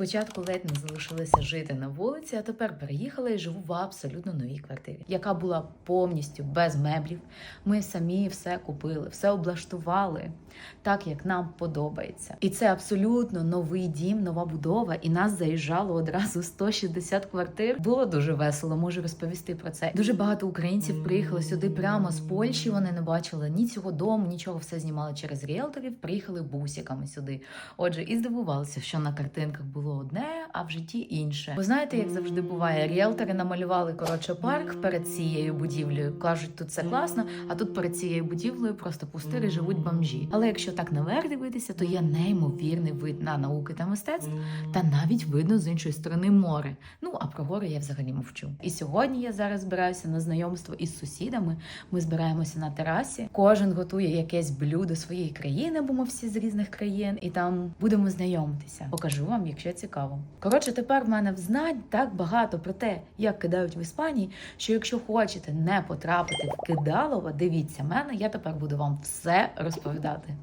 Спочатку ледь не залишилася жити на вулиці, а тепер переїхала і живу в абсолютно новій квартирі, яка була повністю без меблів. Ми самі все купили, все облаштували так, як нам подобається. І це абсолютно новий дім, нова будова. І нас заїжджало одразу 160 квартир. Було дуже весело. Можу розповісти про це. Дуже багато українців приїхали сюди прямо з Польщі. Вони не бачили ні цього дому, нічого все знімали через ріелторів. Приїхали бусиками сюди. Отже, і здивувалися, що на картинках було одне, а в житті інше. Ви знаєте, як завжди буває, ріелтори намалювали коротше парк перед цією будівлею. кажуть, тут все класно, а тут перед цією будівлею просто пустири живуть бомжі. Але якщо так наверх дивитися, то є неймовірний вид на науки та мистецтв, та навіть видно з іншої сторони море. Ну а про гори я взагалі мовчу. І сьогодні я зараз збираюся на знайомство із сусідами. Ми збираємося на терасі. Кожен готує якесь блюдо своєї країни, бо ми всі з різних країн, і там будемо знайомитися. Покажу вам, якщо цікаво. Коротше, тепер в мене знань так багато про те, як кидають в Іспанії. Що якщо хочете не потрапити в кидалово, дивіться мене, я тепер буду вам все розповідати.